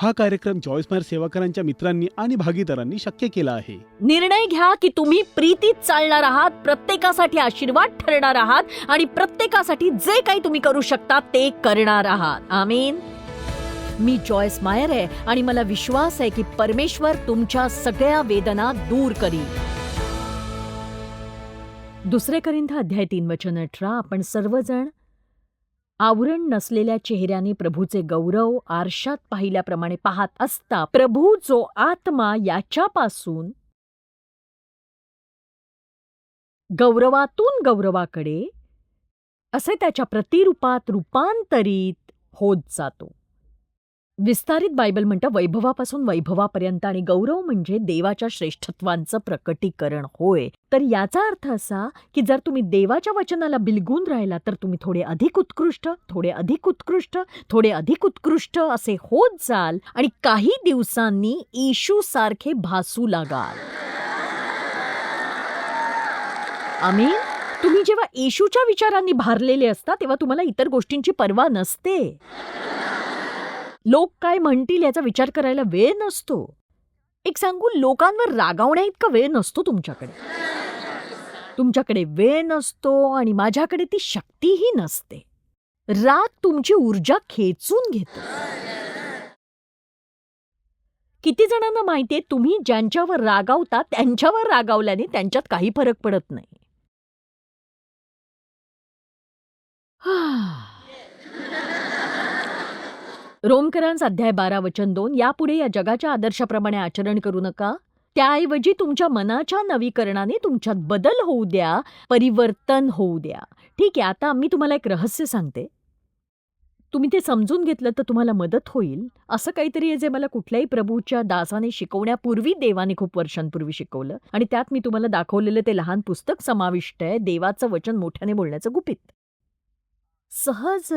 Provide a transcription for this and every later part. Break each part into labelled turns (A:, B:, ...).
A: हा कार्यक्रम जॉयस्मार सेवाकरांच्या मित्रांनी आणि भागीदारांनी शक्य केला आहे.
B: निर्णय घ्या की तुम्ही प्रीतीत चालणार आहात प्रत्येकासाठी आशीर्वाद ठरणार आहात आणि प्रत्येकासाठी जे काही तुम्ही करू शकता ते करणार आहात. आमीन. मी जॉयस मायर आहे आणि मला विश्वास आहे की परमेश्वर तुमच्या सगळ्या वेदना दूर करील. दुसरे करिंथ अध्याय तीन वचन अठरा आपण सर्वजण आवरण नसलेल्या चेहऱ्याने प्रभूचे गौरव आरशात पाहिल्याप्रमाणे पाहत असता प्रभू जो आत्मा याच्यापासून गौरवातून गौरवाकडे असे त्याच्या प्रतिरूपात रूपांतरित होत जातो. विस्तारित बायबल म्हणतं वैभवापासून वैभवापर्यंत आणि गौरव म्हणजे देवाच्या श्रेष्ठत्वांचं प्रकटीकरण. होय. तर याचा अर्थ असा की जर तुम्ही देवाच्या वचनाला बिलगून राहिला तर तुम्ही थोडे अधिक उत्कृष्ट थोडे अधिक उत्कृष्ट थोडे अधिक उत्कृष्ट असे होत जाल आणि काही दिवसांनी येशू सारखे भासू लागाल. आम्ही तुम्ही जेव्हा येशूच्या विचारांनी भारलेले असता तेव्हा तुम्हाला इतर गोष्टींची पर्वा नसते. लोक काय म्हणतील याचा विचार करायला वेळ नसतो. एक सांगू लोकांवर रागावण्या इतका वेळ नसतो तुमच्याकडे. तुमच्याकडे वेळ नसतो आणि माझ्याकडे ती शक्तीही नसते. राग तुमची ऊर्जा खेचून घेतो. किती जणांना माहितीये तुम्ही ज्यांच्यावर रागावता त्यांच्यावर रागावल्याने त्यांच्यात काही फरक पडत नाही. रोमकरांस अध्याय बारा वचन दोन यापुढे या जगाच्या आदर्शाप्रमाणे आचरण करू नका. त्याऐवजी तुमच्या मनाच्या नवीकरणाने तुमच्यात बदल होऊ द्या परिवर्तन होऊ द्या. ठीक आहे आता मी तुम्हाला एक रहस्य सांगते. तुम्ही ते समजून घेतलं तर तुम्हाला मदत होईल. असं काहीतरी आहे जे मला कुठल्याही प्रभूच्या दासाने शिकवण्यापूर्वी देवाने खूप वर्षांपूर्वी शिकवलं आणि त्यात मी तुम्हाला दाखवलेलं ते लहान पुस्तक समाविष्ट आहे देवाचं वचन मोठ्याने बोलण्याचं गुपित. सहज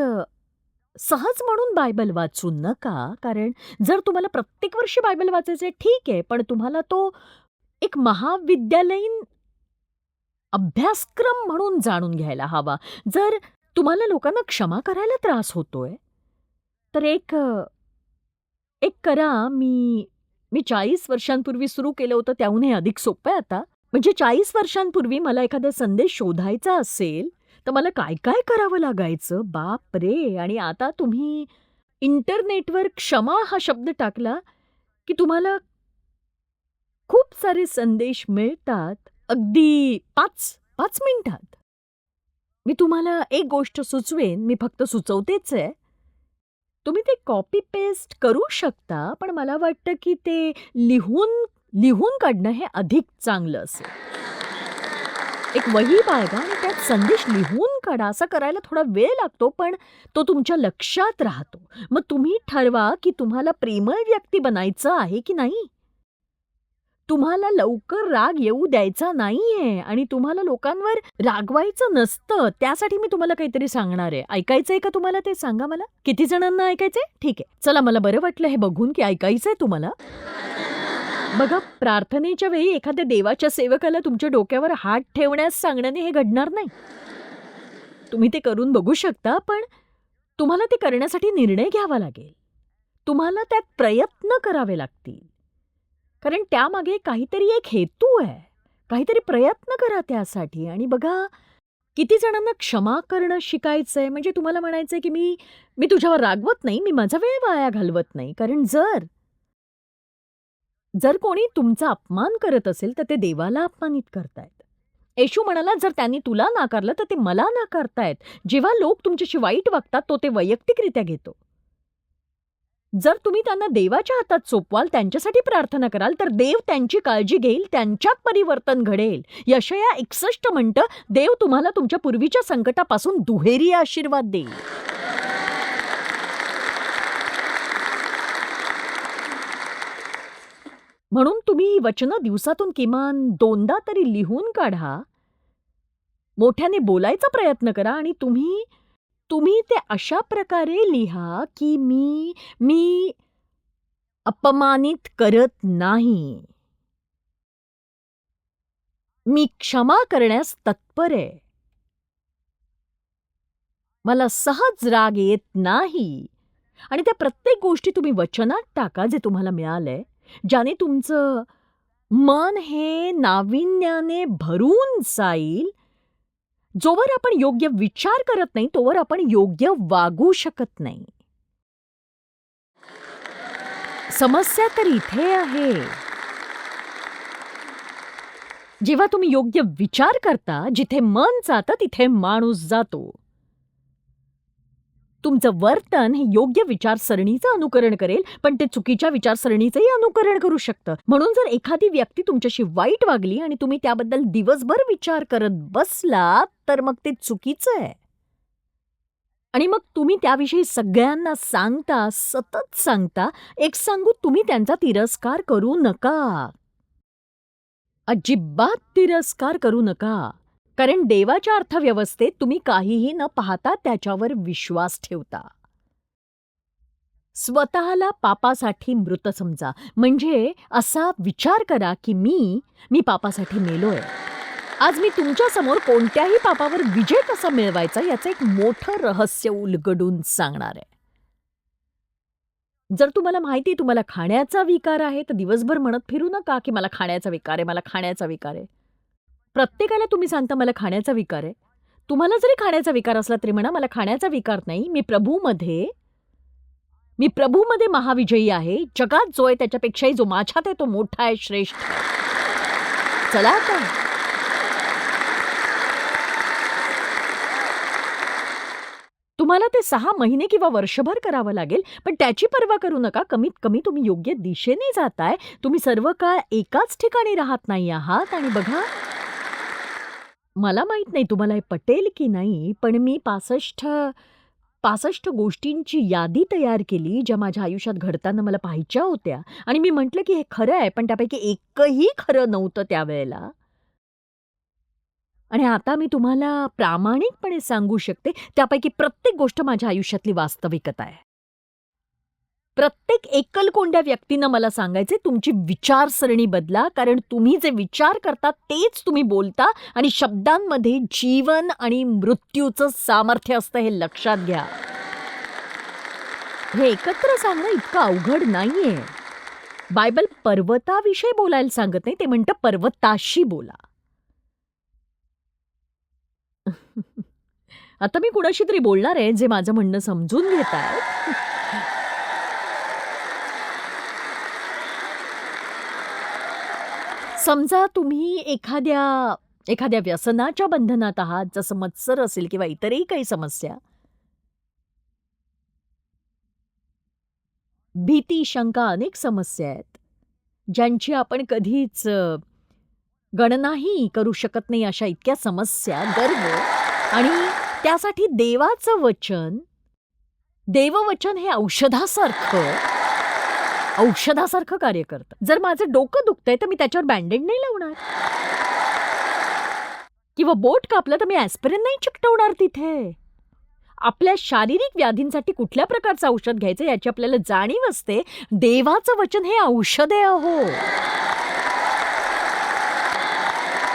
B: सहज म्हणून बायबल वाचू नका कारण जर तुम्हाला प्रत्येक वर्षी बायबल वाचायचे ठीक आहे पण तुम्हाला तो एक महाविद्यालयीन अभ्यासक्रम म्हणून जाणून घ्यायला हवा. जर तुम्हाला लोकांना क्षमा करायला त्रास होतोय तर एक एक करा मी मी चाळीस वर्षांपूर्वी सुरू केलं होतं त्याहून हे अधिक सोपं आहे आता. म्हणजे चाळीस वर्षांपूर्वी मला एखादा संदेश शोधायचा असेल तर मला काय काय करावं लागायचं? बाप रे! आणि आता तुम्ही इंटरनेटवर क्षमा हा शब्द टाकला की तुम्हाला खूप सारे संदेश मिळतात. अगदी पाच पाच मिनिटात. मी तुम्हाला एक गोष्ट सुचवेन मी फक्त सुचवतेच आहे. तुम्ही ते कॉपी पेस्ट करू शकता पण मला वाटतं की ते लिहून लिहून काढणं हे अधिक चांगलं असेल. एक वही बाळगा आणि त्यात संदेश लिहून काढा. असं करायला थोडा वेळ लागतो पण तो तुमच्या लक्षात राहतो. मग तुम्ही ठरवा की तुम्हाला प्रेमळ व्यक्ती बनायचं आहे की नाही? तुम्हाला लवकर राग येऊ द्यायचा नाहीये आणि तुम्हाला लोकांवर रागवायचं नसतं त्यासाठी मी तुम्हाला काहीतरी सांगणार आहे. ऐकायचंय का तुम्हाला ते? सांगा मला. किती जणांना ऐकायचंय? ठीक आहे. चला मला बरं वाटलं हे बघून की ऐकायचंय तुम्हाला. बघा प्रार्थनेच्या वेळी एखाद्या देवाच्या सेवकाला तुमच्या डोक्यावर हात ठेवण्यास सांगण्याने हे घडणार नाही. तुम्ही ते करून बघू शकता पण तुम्हाला ते करण्यासाठी निर्णय घ्यावा लागेल. तुम्हाला त्यात प्रयत्न करावे लागतील. कारण त्यामागे काहीतरी एक हेतू आहे. काहीतरी प्रयत्न करा त्यासाठी. आणि बघा किती जणांना क्षमा करणं शिकायचंय. म्हणजे तुम्हाला म्हणायचंय की मी मी तुझ्यावर रागवत नाही मी माझा वेळ वाया घालवत नाही. कारण जर जर कोणी तुमचा अपमान करत असेल तर ते देवाला अपमानित करतायत. येशू म्हणाला जर त्यांनी तुला नाकारलं तर ते मला नाकारतायत. जेव्हा लोक तुमच्याशी वाईट वागतात तो ते वैयक्तिकरित्या घेतो. जर तुम्ही त्यांना देवाच्या हातात सोपवाल त्यांच्यासाठी प्रार्थना कराल तर देव त्यांची काळजी घेईल त्यांच्यात परिवर्तन घडेल. यशया एकसष्ट म्हणतं देव तुम्हाला तुमच्या पूर्वीच्या संकटापासून दुहेरी आशीर्वाद देईल. म्हणून तुम्ही वचनं दिवसातून किमान दोनदा तरी लिहून काढा. मोठ्याने बोलायचा प्रयत्न करा आणि तुम्ही तुम्ही ते अशा प्रकारे लिहा की मी मी अपमानित करत नाही. मी क्षमा करण्यास तत्पर आहे. मला सहज राग येत नाही. आणि त्या प्रत्येक गोष्टी तुम्ही वचनात टाका जे तुम्हाला मिळालंय. ज्याने तुमचं मन हे नाविन्याने भरून जाईल. जोवर आपण योग्य विचार करत नाही तोवर आपण योग्य वागू शकत नाही. समस्या तर इथे आहे. जेव्हा तुम्ही योग्य विचार करता जिथे मन जातं तिथे माणूस जातो. तुमचं वर्तन हे योग्य विचारसरणीचं अनुकरण करेल पण ते चुकीच्या विचारसरणीचंही अनुकरण करू शकतं. म्हणून जर एखादी व्यक्ती तुमच्याशी वाईट वागली आणि तुम्ही त्याबद्दल दिवसभर विचार करत बसला तर मग ते चुकीचं आहे. आणि मग तुम्ही त्याविषयी सगळ्यांना सांगता सतत सांगता एक सांगू तुम्ही त्यांचा तिरस्कार करू नका. अजिबात तिरस्कार करू नका. कारण देवाच्या अर्थव्यवस्थेत तुम्ही काहीही न पाहता त्याच्यावर विश्वास ठेवता. स्वतःला पापासाठी मृत समजा. म्हणजे असा विचार करा की मी मी पापासाठी मेलोय. आज मी तुमच्यासमोर कोणत्याही पापावर विजय कसा मिळवायचा याचं एक मोठं रहस्य उलगडून सांगणार आहे. जर तुम्हाला माहिती तुम्हाला खाण्याचा विकार आहे तर दिवसभर म्हणत फिरू नका की मला खाण्याचा विकार आहे मला खाण्याचा विकार आहे. प्रत्येकाला तुम्ही सांगता मला खाण्याचा विकार आहे. तुम्हाला जरी खाण्याचा विकार असला तरी म्हणा मला खाण्याचा विकार नाही. मी प्रभूमध्ये मी प्रभूमध्ये महाविजयी आहे. जगात जो आहे त्याच्यापेक्षाही जो माझ्यात आहे तो मोठा आहे श्रेष्ठ चला आता. तुम्हाला ते सहा महिने किंवा वर्षभर करावं लागेल पण त्याची पर्वा करू नका. कमीत कमी तुम्ही योग्य दिशेने जाताय. तुम्ही सर्व काळ एकाच ठिकाणी राहत नाही आहात. आणि बघा मला माहीत नाही तुम्हाला हे पटेल की नाही पण मी पासष्ट पासष्ट गोष्टींची यादी तयार केली ज्या माझ्या आयुष्यात घडताना मला पाहायच्या होत्या. आणि मी म्हटलं की हे खरं आहे पण त्यापैकी एकही खरं नव्हतं त्यावेळेला. आणि आता मी तुम्हाला प्रामाणिकपणे सांगू शकते त्यापैकी प्रत्येक गोष्ट माझ्या आयुष्यातली वास्तविकता आहे. प्रत्येक एकलकोंड्या व्यक्तीनं मला सांगायचे तुमची विचारसरणी बदला कारण तुम्ही जे विचार करता तेच तुम्ही बोलता आणि शब्दांमध्ये जीवन आणि मृत्यूचं सामर्थ्य असतं हे लक्षात घ्या. हे एकत्र सांगणं इतकं अवघड नाहीये. बायबल पर्वताविषयी बोलायला सांगत नाही ते म्हणतं पर्वताशी बोला. आता मी कुणाशी तरी बोलणार आहे जे माझं म्हणणं समजून घेत आहे समजा तुम्ही एखाद्या एखाद्या व्यसनाच्या बंधनात आहात जसं मत्सर असेल किंवा इतरही काही समस्या. भीती शंका अनेक समस्या आहेत ज्यांची आपण कधीच गणनाही करू शकत नाही अशा इतक्या समस्या गर्व आणि त्यासाठी देवाचं वचन देववचन हे औषधासारखं औषधासारखं कार्य करतं. जर माझं डोकं दुखतंय तर मी त्याच्यावर बँडेड नाही लावणार. किंवा बोट कापलं तर मी ॲस्पिरिन नाही चिकटवणार तिथे. आपल्या शारीरिक व्याधींसाठी कुठल्या प्रकारचं औषध घ्यायचं याची आपल्याला जाणीव असते. देवाचं वचन हे औषध आहे अहो.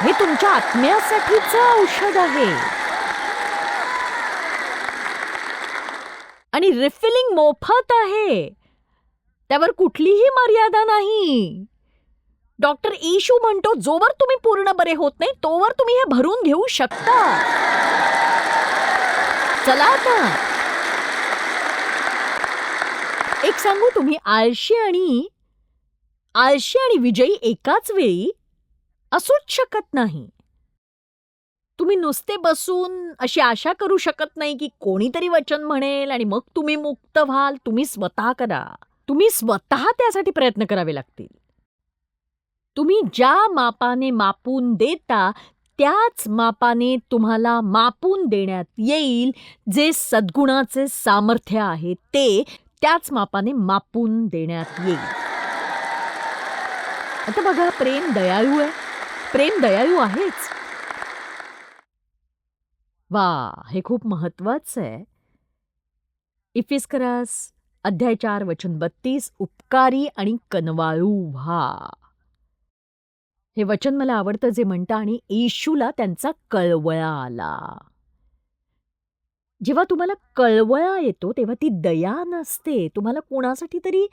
B: हे तुमच्या आत्म्यासाठीचं औषध आहे. आणि रिफिलिंग मोफत आहे. त्यावर कुठलीही मर्यादा नाही. डॉक्टर इशू म्हणतो जोवर तुम्ही पूर्ण बरे होत नाही तोवर तुम्ही हे भरून घेऊ शकता. चला आता. एक सांगू तुम्ही आळशी आणि आळशी आणि विजयी एकाच वेळी असूच शकत नाही. तुम्ही नुसते बसून अशी आशा करू शकत नाही की कोणीतरी वचन म्हणेल आणि मग तुम्ही मुक्त व्हाल तुम्ही स्वतः करा. तुम्ही स्वतः त्यासाठी प्रयत्न करावे लागतील. तुम्ही ज्या मापाने मापून देता त्याच मापाने तुम्हाला मापून देण्यात येईल जे सद्गुणाचे सामर्थ्य आहे ते त्याच मापाने मापून देण्यात येईल. आता बघा प्रेम दयाळू आहे. प्रेम दयाळू आहेच. वा हे खूप महत्वाचं आहे. इफिस्करास अध्याय चार वचन बत्तीस उपकारी आणि कनवाळू व्हा. हे वचन मला आवडतं जे म्हणतं आणि येशूला त्यांचा कळवळा आला. जेव्हा तुम्हाला कळवळा येतो तेव्हा ती दया नसते. तुम्हाला कोणासाठी तरी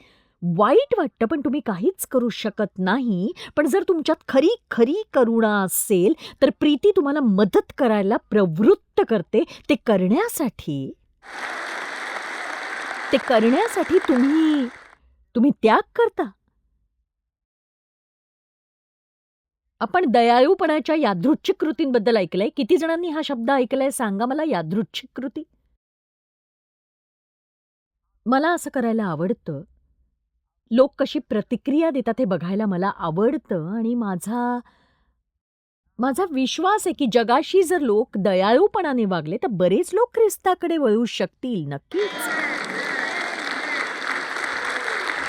B: वाईट वाटतं पण तुम्ही काहीच करू शकत नाही. पण जर तुमच्यात खरी खरी करुणा असेल तर प्रीती तुम्हाला मदत करायला प्रवृत्त करते. ते करण्यासाठी. ते करण्यासाठी तुम्ही तुम्ही त्याग करता. आपण दयाळूपणाच्या यादृच्छिक कृतींबद्दल ऐकलंय. किती जणांनी हा शब्द ऐकलाय सांगा मला यादृच्छिक कृती? मला असं करायला आवडतं. लोक कशी प्रतिक्रिया देतात हे बघायला मला आवडतं आणि माझा माझा विश्वास आहे की जगाशी जर लोक दयाळूपणाने वागले तर बरेच लोक ख्रिस्ताकडे वळू शकतील नक्कीच.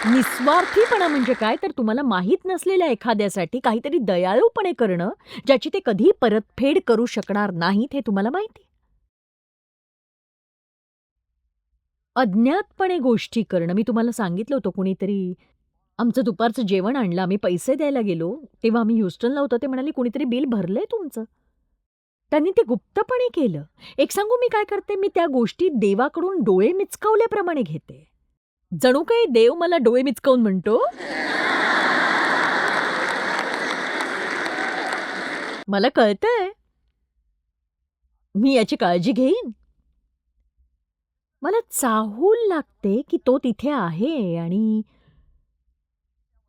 B: निस्वार्थीपणा म्हणजे काय? तर तुम्हाला माहीत नसलेल्या एखाद्यासाठी काहीतरी दयाळूपणे करणं ज्याची ते कधी परतफेड करू शकणार नाहीत हे तुम्हाला माहिती अज्ञातपणे गोष्टी करणं. मी तुम्हाला सांगितलं होतं कुणीतरी आमचं दुपारचं जेवण आणलं आम्ही पैसे द्यायला गेलो तेव्हा आम्ही ह्युस्टनला होतो ते म्हणाले कुणीतरी बिल भरलंय तुमचं. त्यांनी ते गुप्तपणे केलं. एक सांगू मी काय करते? मी त्या गोष्टी देवाकडून डोळे मिचकावल्याप्रमाणे घेते. जणू काही देव मला डोळे मिचकावून म्हणतो? मला कळतंय. मी याची काळजी घेईन. मला चाहूल लागते की तो तिथे आहे आणि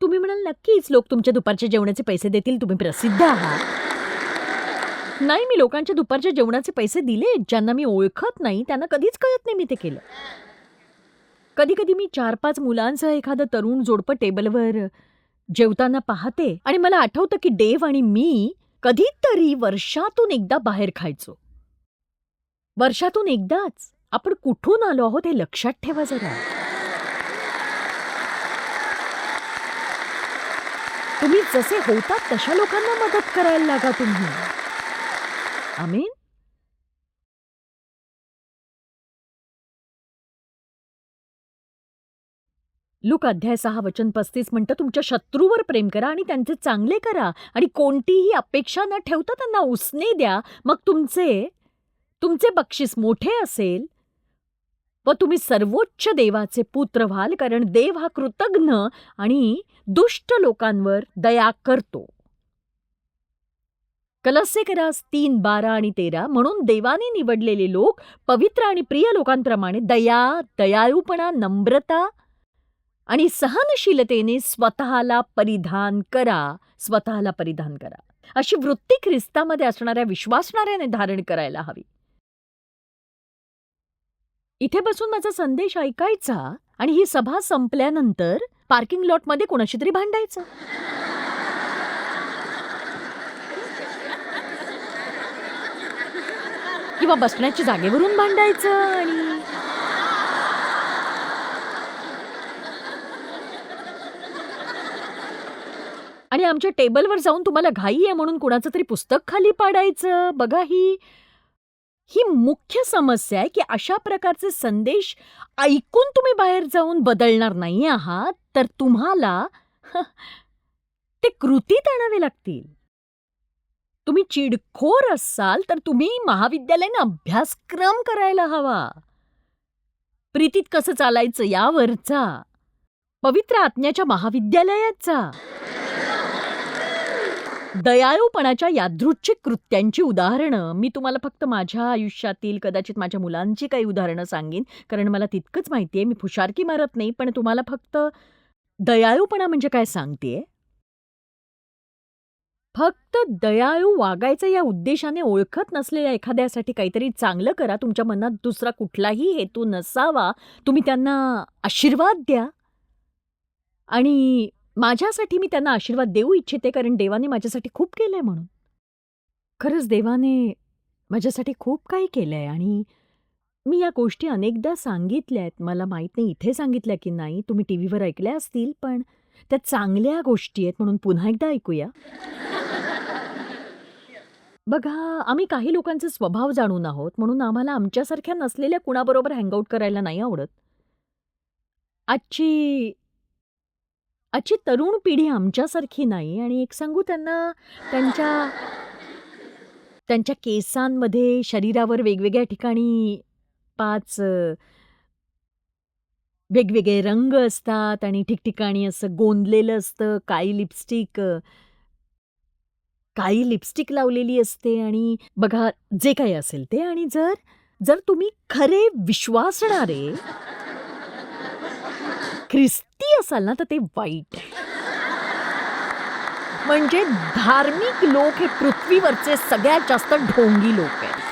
B: तुम्ही म्हणाल नक्कीच लोक तुमच्या दुपारच्या जेवणाचे पैसे देतील तुम्ही प्रसिद्ध आहात. नाही मी लोकांच्या दुपारच्या जेवणाचे पैसे दिले ज्यांना मी ओळखत नाही त्यांना कधीच कळत नाही मी ते केलं. कधी कधी मी चार पाच मुलांसह एखादं तरुण जोडपं टेबलवर जेवताना पाहते आणि मला आठवतं की डेव आणि मी कधीतरी वर्षातून एकदा बाहेर खायचो. वर्षातून एकदाच आपण कुठून आलो आहोत हे लक्षात ठेवा जरा. तुम्ही जसे होतात तशा लोकांना मदत करायला लागा तुम्ही. आमीन. लूक अध्याय सहा वचन पस्तीस म्हणतं तुमच्या शत्रूवर प्रेम करा आणि त्यांचे चांगले करा आणि कोणतीही अपेक्षा न ठेवता त्यांना उसने द्या. मग तुमचे तुमचे बक्षीस मोठे असेल व तुम्ही सर्वोच्च देवाचे पुत्र व्हाल कारण देव हा कृतज्ञ आणि दुष्ट लोकांवर दया करतो. कलसेकरास तीन बारा आणि तेरा म्हणून देवाने निवडलेले लोक पवित्र आणि प्रिय लोकांप्रमाणे दया दयाळूपणा नम्रता आणि सहनशीलतेने स्वतःला परिधान करा स्वतःला परिधान करा. अशी वृत्ती ख्रिस्तामध्ये असणाऱ्या विश्वासणाऱ्याने धारण करायला हवी. इथे बसून माझा संदेश ऐकायचा आणि ही सभा संपल्यानंतर पार्किंग लॉटमध्ये कोणाशी तरी भांडायचं. किंवा बसण्याच्या जागेवरून भांडायचं आणि आणि आमच्या टेबलवर जाऊन तुम्हाला घाई आहे म्हणून कुणाचं तरी पुस्तक खाली पाडायचं. बघा ही. ही मुख्य समस्या आहे की अशा प्रकारचे संदेश ऐकून तुम्ही बाहेर जाऊन बदलणार नाही आहात तर तुम्हाला ते कृतीत आणावे लागतील. तुम्ही चिडखोर असाल तर तुम्ही महाविद्यालयाने अभ्यासक्रम करायला हवा. प्रीतीत कसं चालायचं यावरचा पवित्र आत्म्याच्या महाविद्यालयाचा दयाळूपणाच्या यादृच्छिक कृत्यांची उदाहरणं. मी तुम्हाला फक्त माझ्या आयुष्यातील कदाचित माझ्या मुलांची काही उदाहरणं सांगेन. कारण मला तितकंच माहिती आहे मी फुशारकी मारत नाही. पण तुम्हाला फक्त दयाळूपणा म्हणजे काय सांगतेय? फक्त दयाळू वागायचं या उद्देशाने ओळखत नसलेल्या एखाद्यासाठी काहीतरी चांगलं करा. तुमच्या मनात दुसरा कुठलाही हेतू नसावा. तुम्ही त्यांना आशीर्वाद द्या. आणि माझ्यासाठी मी त्यांना आशीर्वाद देऊ इच्छिते कारण देवाने माझ्यासाठी खूप केलंय म्हणून. खरंच देवाने माझ्यासाठी खूप काही केलंय आणि मी या गोष्टी अनेकदा सांगितल्या आहेत मला माहीत नाही इथे सांगितल्या की नाही. तुम्ही टी व्हीवर ऐकल्या असतील पण त्या चांगल्या गोष्टी आहेत म्हणून पुन्हा एकदा ऐकूया. बघा आम्ही काही लोकांचे स्वभाव जाणून आहोत म्हणून आम्हाला आमच्यासारख्या नसलेल्या कुणाबरोबर हँगआउट करायला नाही आवडत. आजची आजची तरुण पिढी आमच्यासारखी नाही आणि एक सांगू त्यांना त्यांच्या त्यांच्या केसांमध्ये शरीरावर वेगवेगळ्या ठिकाणी पाच वेगवेगळे रंग असतात आणि ठिकठिकाणी असं गोंदलेलं असतं काळी लिपस्टिक काही काळी लिपस्टिक लावलेली असते आणि बघा जे काही असेल ते. आणि जर जर तुम्ही खरे विश्वासणारे ख्रिस्ती असाल ना तर ते वाईट. आहे म्हणजे धार्मिक लोक हे पृथ्वीवरचे सगळ्यात जास्त ढोंगी लोक आहेत.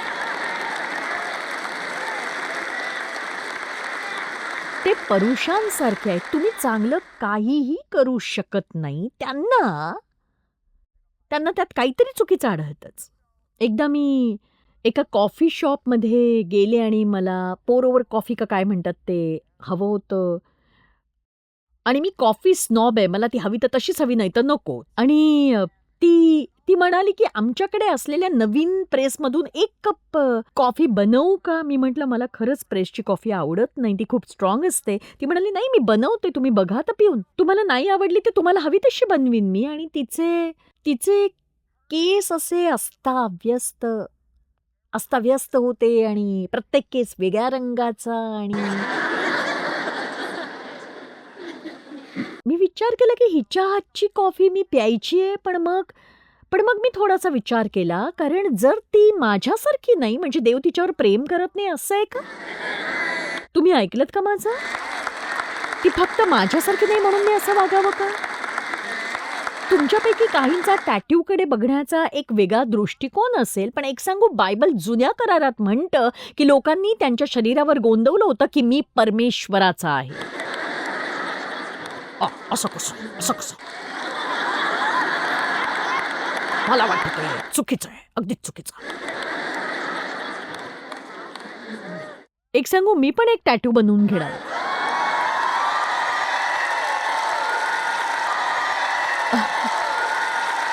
B: ते परुषांसारखे आहेत. तुम्ही चांगलं काहीही करू शकत नाही. त्यांना त्यांना त्यात काहीतरी चुकीचं आढळतच. एकदा मी एका कॉफी शॉपमध्ये गेले आणि मला पोर ओवर कॉफी का काय म्हणतात ते? हवं होतं आणि मी कॉफी स्नॉब आहे मला ती हवी तर तशीच हवी नाही तर नको. आणि ती ती म्हणाली की आमच्याकडे असलेल्या नवीन प्रेसमधून एक कप कॉफी बनवू का? मी म्हटलं मला खरंच प्रेसची कॉफी आवडत नाही ती खूप स्ट्रॉंग असते. ती म्हणाली नाही मी बनवते तुम्ही बघा तर पिऊन. तुम्हाला नाही आवडली तर तुम्हाला हवी तशी बनवीन मी. आणि तिचे तिचे केस असे अस्ताव्यस्त अस्ताव्यस्त होते आणि प्रत्येक केस वेगळ्या रंगाचा आणि मी विचार केला की हिच्या हातची कॉफी मी प्यायची आहे पण मग पण मग मी थोडासा विचार केला कारण जर ती माझ्यासारखी नाही म्हणजे देव तिच्यावर प्रेम करत नाही असं आहे का? तुम्ही ऐकलत का माझं? ती फक्त माझ्यासारखी नाही म्हणून मी असं वागावं का? तुमच्यापैकी काहींचा टॅट्यूकडे बघण्याचा एक वेगळा दृष्टिकोन असेल पण एक सांगू बायबल जुन्या करारात म्हणतं की लोकांनी त्यांच्या शरीरावर गोंदवलं होतं की मी परमेश्वराचा आहे. अ, असं कसं असं कसं मला वाटतं ते चुकीचं आहे अगदीच चुकीचं एक सांगू मी पण एक टॅटू बनवून घेणार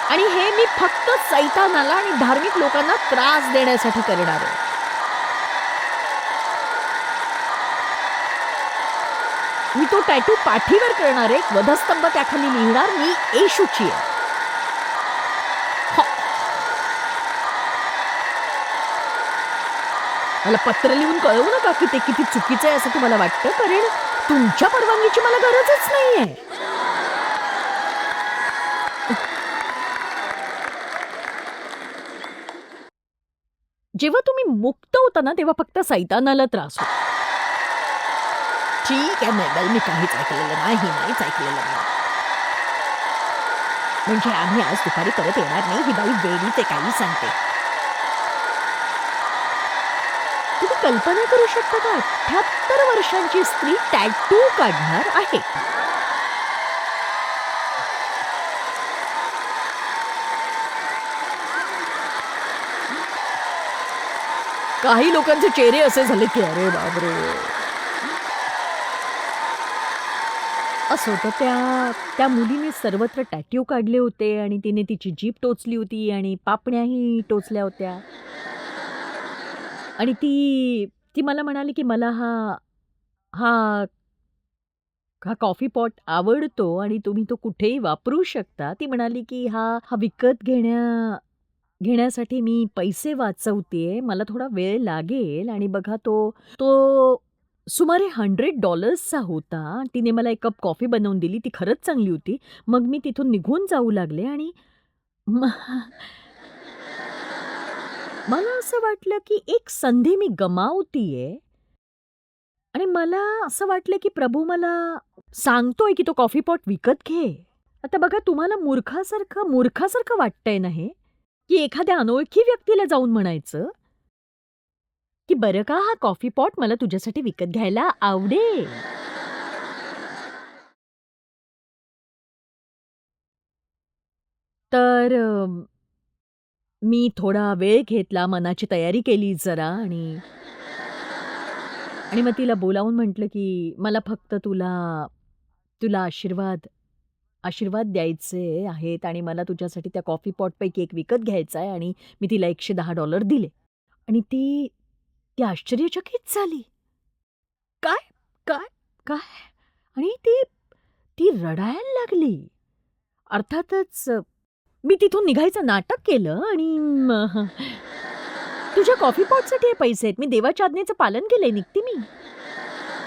B: आणि हे मी फक्त सैतानाला आणि धार्मिक लोकांना त्रास देण्यासाठी करणार आहे. मी तो टॅटू पाठीवर करणार आहे. वधस्तंभ त्याखाली लिहिणार मी येशूची आहे. हो. मला पत्र लिहून कळवू नका की ते किती चुकीचं आहे असं तुम्हाला वाटतं कारण तुमच्या परवानगीची मला गरजच नाहीये. जेव्हा तुम्ही मुक्त होता ना तेव्हा फक्त सैतानाला त्रास होतो. ठीक आहे मेबल मी काहीच ऐकलेलं नाही नाहीच ऐकलेलं नाही म्हणजे आम्ही आज दुपारी परत येणार नाही ही बाई वेळी ते काही सांगते तुम्ही कल्पना करू शकता का अठ्याहत्तर वर्षांची स्त्री टॅटू काढणार आहे काही लोकांचे चेहरे असे झाले की अरे बाबरे असं होतं त्या त्या मुलीने सर्वत्र टॅट्यू काढले होते आणि तिने तिची जीप टोचली होती आणि पापण्याही टोचल्या होत्या. आणि ती ती मला म्हणाली की मला हा हा हा कॉफी पॉट आवडतो आणि तुम्ही तो कुठेही वापरू शकता. ती म्हणाली की हा हा विकत घेण्या घेण्यासाठी मी पैसे वाचवते मला थोडा वेळ लागेल आणि बघा तो तो सुमारे हंड्रेड डॉलर्सचा होता. तिने मला एक कप कॉफी बनवून दिली. ती खरंच चांगली होती. मग मी तिथून निघून जाऊ लागले आणि म- मला असं वाटलं की एक संधी मी गमावतीये. आणि मला असं वाटलं की प्रभू मला सांगतोय की तो कॉफी पॉट विकत घे. आता बघा तुम्हाला मूर्खासारखं मूर्खासारखं वाटतंय ना हे? की एखाद्या अनोळखी व्यक्तीला जाऊन म्हणायचं? की बरं का हा कॉफी पॉट मला तुझ्यासाठी विकत घ्यायला आवडेल. तर अम, मी थोडा वेळ घेतला मनाची तयारी केली जरा आणि आणि मग तिला बोलावून म्हटलं की मला फक्त तुला तुला आशीर्वाद आशीर्वाद द्यायचे आहेत आणि मला तुझ्यासाठी त्या कॉफी पॉटपैकी एक विकत घ्यायचा आहे आणि मी तिला एकशे दहा डॉलर दिले. आणि ती ती आश्चर्यचकित झाली. काय? काय? काय? आणि ती ती रडायला लागली. अर्थातच मी तिथून निघायचं नाटक केलं आणि तुझ्या कॉफी पॉटसाठी हे पैसे आहेत. मी देवाच्या आज्ञेचं पालन केलंय निघते मी.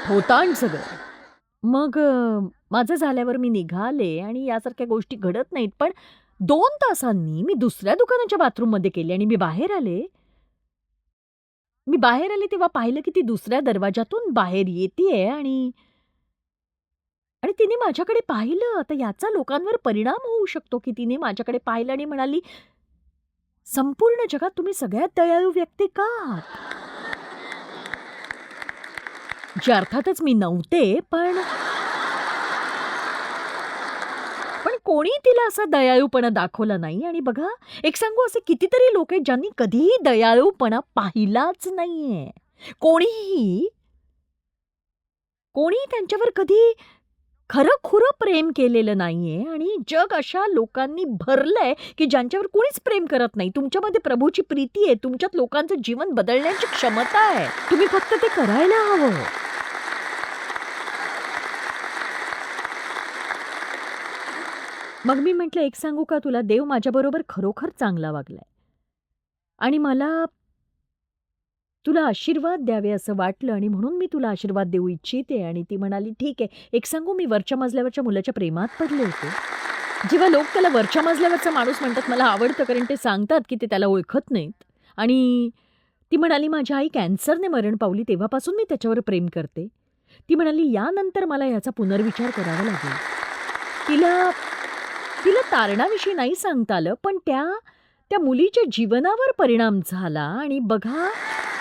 B: होताण सगळं. मग माझं झाल्यावर मी निघाले आणि यासारख्या गोष्टी घडत नाहीत. पण दोन तासांनी मी दुसऱ्या दुकानाच्या बाथरूममध्ये केले आणि मी बाहेर आले. मी बाहेर आले तेव्हा पाहिलं की ती दुसऱ्या दरवाजातून बाहेर येते आणि आणि तिने माझ्याकडे पाहिलं. तर याचा लोकांवर परिणाम होऊ शकतो की तिने माझ्याकडे पाहिलं आणि म्हणाली संपूर्ण जगात तुम्ही सगळ्यात दयाळू व्यक्ती का जे अर्थातच मी नव्हते पण पण कोणी तिला असा दयाळूपणा दाखवला नाही. आणि बघा एक सांगू असे कितीतरी लोक आहेत ज्यांनी कधीही दयाळूपणा पाहिलाच नाहीये. कोणीही कोणी त्यांच्यावर कधी खरं खुरं प्रेम केलेलं नाहीये. आणि जग अशा लोकांनी भरलंय की ज्यांच्यावर कोणीच प्रेम करत नाही. तुमच्यामध्ये प्रभूची प्रीती आहे. तुमच्यात लोकांचं जीवन बदलण्याची क्षमता आहे. तुम्ही फक्त ते करायला हवं. मग मी म्हटलं एक सांगू का तुला? देव माझ्याबरोबर खरोखर चांगला वागलाय. आणि मला तुला आशीर्वाद द्यावे असं वाटलं आणि म्हणून मी तुला आशीर्वाद देऊ इच्छिते आणि ती म्हणाली ठीक आहे एक सांगू मी वरच्या मजल्यावरच्या मुलाच्या प्रेमात पडले होते. जेव्हा लोक त्याला वरच्या मजल्यावरचा माणूस म्हणतात मला आवडतं कारण ते सांगतात की ते त्याला ओळखत नाहीत. आणि ती म्हणाली माझी आई कॅन्सरने मरण पावली तेव्हापासून मी त्याच्यावर प्रेम करते. ती म्हणाली यानंतर मला याचा पुनर्विचार करावा लागेल. तिला तिला तारणाविषयी नाही सांगता आलं पण त्या त्या मुलीच्या जीवनावर परिणाम झाला. आणि बघा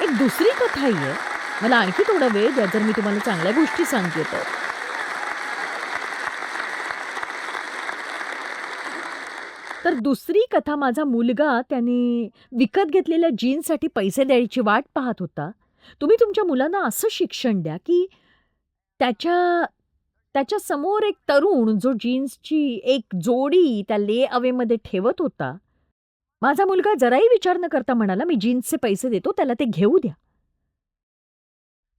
B: एक दुसरी कथा आहे. मला आणखी थोडा वेळ द्या जर मी तुम्हाला चांगल्या गोष्टी सांगते तर. तर दुसरी कथा माझा मुलगा त्याने विकत घेतलेल्या जीन्ससाठी पैसे द्यायची वाट पाहत होता. तुम्ही तुमच्या मुलांना असं शिक्षण द्या की त्याच्या त्याच्यासमोर एक तरुण जो जीन्सची एक जोडी त्या ले अवेमध्ये ठेवत होता. माझा मुलगा जराही विचार न करता म्हणाला मी जीन्सचे पैसे देतो त्याला ते घेऊ द्या.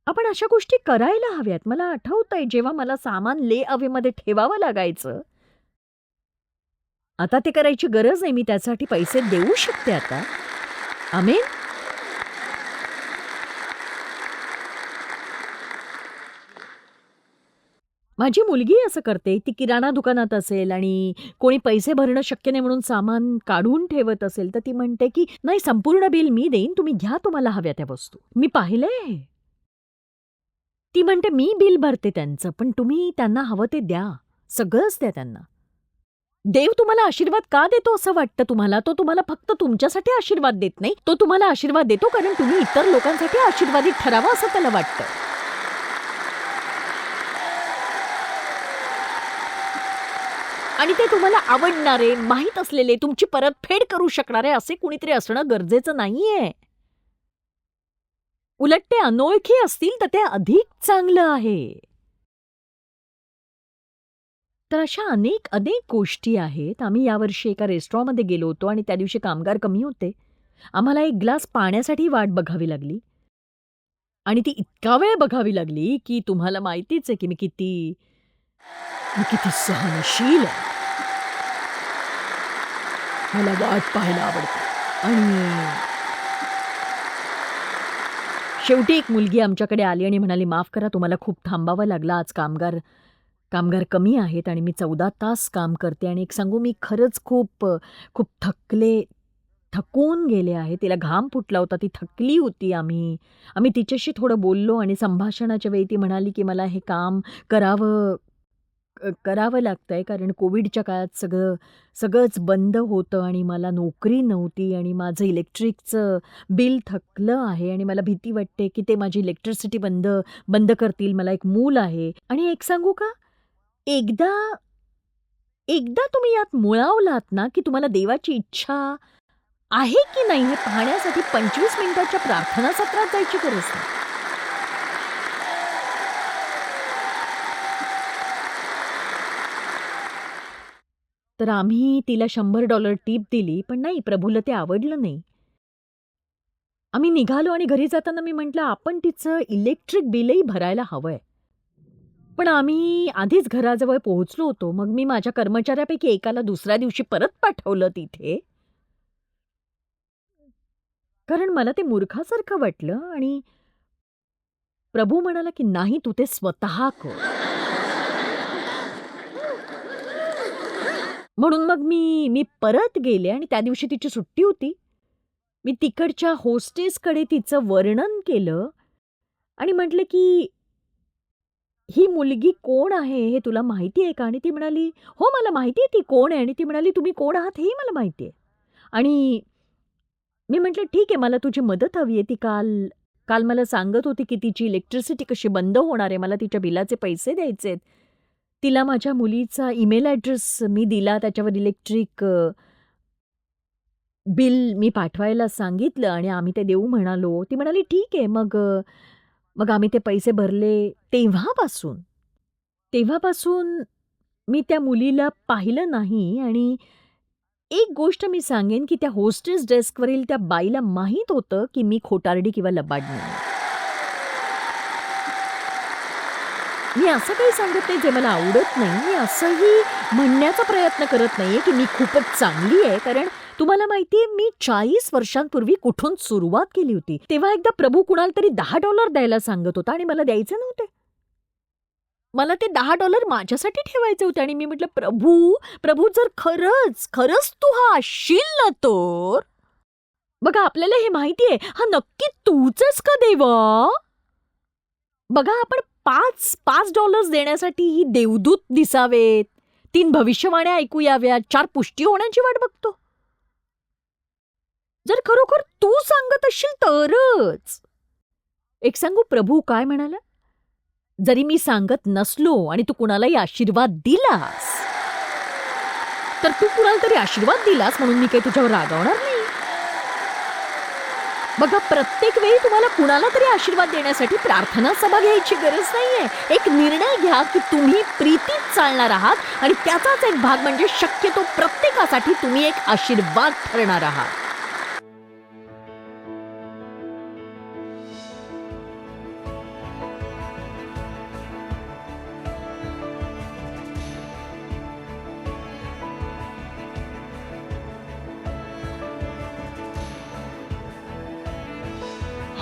B: आपण अशा गोष्टी करायला हव्यात. मला आठवतंय जेव्हा मला सामान ले अवेमध्ये ठेवावं लागायचं. आता ते करायची गरज नाही. मी त्यासाठी पैसे देऊ शकते आता. आमेन माझी मुलगी असं करते. ती किराणा दुकानात असेल आणि कोणी पैसे भरणं शक्य नाही म्हणून सामान काढून ठेवत असेल तर ती म्हणते की नाही संपूर्ण बिल मी देईन. तुम्ही घ्या तुम्हाला हव्या त्या वस्तू. मी पाहिलंय ती म्हणते मी बिल भरते त्यांचं पण तुम्ही त्यांना हवं ते द्या. सगळंच द्या त्यांना. देव तुम्हाला आशीर्वाद का देतो असं वाटतं तुम्हाला? तो तुम्हाला फक्त तुमच्यासाठी आशीर्वाद देत नाही. तो तुम्हाला आशीर्वाद देतो कारण तुम्ही इतर लोकांसाठी आशीर्वादित ठरावा असं त्याला वाटतं. आणि ते तुम्हाला आवडणारे माहीत असलेले तुमची परतफेड करू शकणारे असे कुणीतरी असणं गरजेचं नाहीये. उलट ते अनोळखी असतील तर ते अधिक चांगलं आहे. तर अशा अनेक अनेक गोष्टी आहेत. आम्ही यावर्षी एका रेस्टॉरंटमध्ये गेलो होतो आणि त्या दिवशी कामगार कमी होते. आम्हाला एक ग्लास पाण्यासाठी वाट बघावी लागली. आणि ती इतका वेळ बघावी लागली की तुम्हाला माहितीच आहे की मी किती मी किती सहनशील आहे. मला वाट पाहायला आवडते. आणि शेवटी एक मुलगी आमच्याकडे आली आणि म्हणाली माफ करा तुम्हाला खूप थांबावं लागलं. आज कामगार कामगार कमी आहेत आणि मी चौदा तास काम करते आणि एक सांगू मी खरंच खूप खूप थकले थकून गेले आहे. तिला घाम फुटला होता ती थकली होती आम्ही. आम्ही तिच्याशी थोडं बोललो आणि संभाषणाच्या वेळी ती म्हणाली की मला हे काम करावं करावं लागतं आहे कारण कोविडच्या काळात सगळं सगळंच बंद होतं आणि मला नोकरी नव्हती आणि माझं इलेक्ट्रिकचं बिल थकलं आहे आणि मला भीती वाटते की ते माझी इलेक्ट्रिसिटी बंद बंद करतील मला एक मूल आहे. आणि एक सांगू का? एकदा एकदा तुम्ही यात मुळावलात ना की तुम्हाला देवाची इच्छा आहे की नाही हे पाहण्यासाठी पंचवीस मिनिटाच्या प्रार्थना सत्रात जायची गरज नाही. तर आम्ही तिला शंभर डॉलर टीप दिली पण नाही प्रभूला ते आवडलं नाही. आम्ही निघालो आणि घरी जाताना मी म्हटलं आपण तिचं इलेक्ट्रिक बिलही भरायला हवंय. पण आम्ही आधीच घराजवळ पोहोचलो होतो मग मी माझ्या कर्मचाऱ्यापैकी एकाला दुसऱ्या दिवशी परत पाठवलं तिथे. कारण मला ते मूर्खासारखं वाटलं आणि प्रभू म्हणाला की नाही तू ते स्वतः कर. म्हणून मग मी मी परत गेले आणि त्या दिवशी तिची सुट्टी होती. मी तिकडच्या होस्टेसकडे तिचं वर्णन केलं आणि म्हटलं की ही मुलगी कोण आहे हे तुला माहिती आहे का? आणि ती म्हणाली हो मला माहिती आहे ती कोण आहे. आणि ती म्हणाली तुम्ही कोण आहात हेही मला माहिती आहे. आणि मी म्हटलं ठीक आहे मला तुझी मदत हवी आहे. ती काल काल मला सांगत होती की तिची इलेक्ट्रिसिटी कशी बंद होणार आहे. मला तिच्या बिलाचे पैसे द्यायचे आहेत. तिला माझ्या मुलीचा ईमेल ॲड्रेस मी दिला त्याच्यावर इलेक्ट्रिक बिल मी पाठवायला सांगितलं आणि आम्ही ते देऊ म्हणालो. ती म्हणाली ठीक आहे मग मग आम्ही ते पैसे भरले तेव्हापासून. तेव्हापासून मी त्या मुलीला पाहिलं नाही आणि एक गोष्ट मी सांगेन की त्या होस्टेस डेस्कवरील त्या बाईला माहीत होतं की मी खोटारडी किंवा लबाडणी नाही मी असं काही सांगत नाही जे मला आवडत नाही. मी असंही म्हणण्याचा प्रयत्न करत नाहीये की मी खूपच चांगली आहे. कारण तुम्हाला माहितीये मी चाळीस वर्षांपूर्वी कुठून सुरुवात केली होती. तेव्हा एकदा प्रभू कुणाला तरी दहा डॉलर द्यायला सांगत होता आणि मला द्यायचे नव्हते. मला ते दहा डॉलर माझ्यासाठी ठेवायचे होते आणि मी म्हटलं प्रभू प्रभू जर खरंच खरंच तू हा असशील ना तर. बघा आपल्याला हे माहितीये हा नक्की तूच का देवा? बघा आपण पाच पाच डॉलर्स देण्यासाठी ही देवदूत दिसावेत. तीन भविष्यवाण्या ऐकू याव्यात चार पुष्टी होण्याची वाट बघतो. जर खरोखर तू सांगत असशील तरच. एक सांगू प्रभू काय म्हणाला? जरी मी सांगत नसलो आणि तू कुणालाही आशीर्वाद दिलास तर तू कुणाला तरी आशीर्वाद दिलास म्हणून मी काही तुझ्यावर रागावणार नाही. बघा प्रत्येक वेळी तुम्हाला कुणाला तरी आशीर्वाद देण्यासाठी प्रार्थना सभा घ्यायची गरज नाहीये. एक निर्णय घ्या की तुम्ही प्रीतीत चालणार आहात आणि त्याचाच एक भाग म्हणजे शक्यतो प्रत्येकासाठी तुम्ही एक आशीर्वाद ठरणार आहात.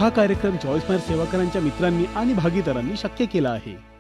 A: हा कार्यक्रम चॉईस मायर सेवाकरांच्या मित्रांनी आणि भागीदारांनी शक्य केला आहे.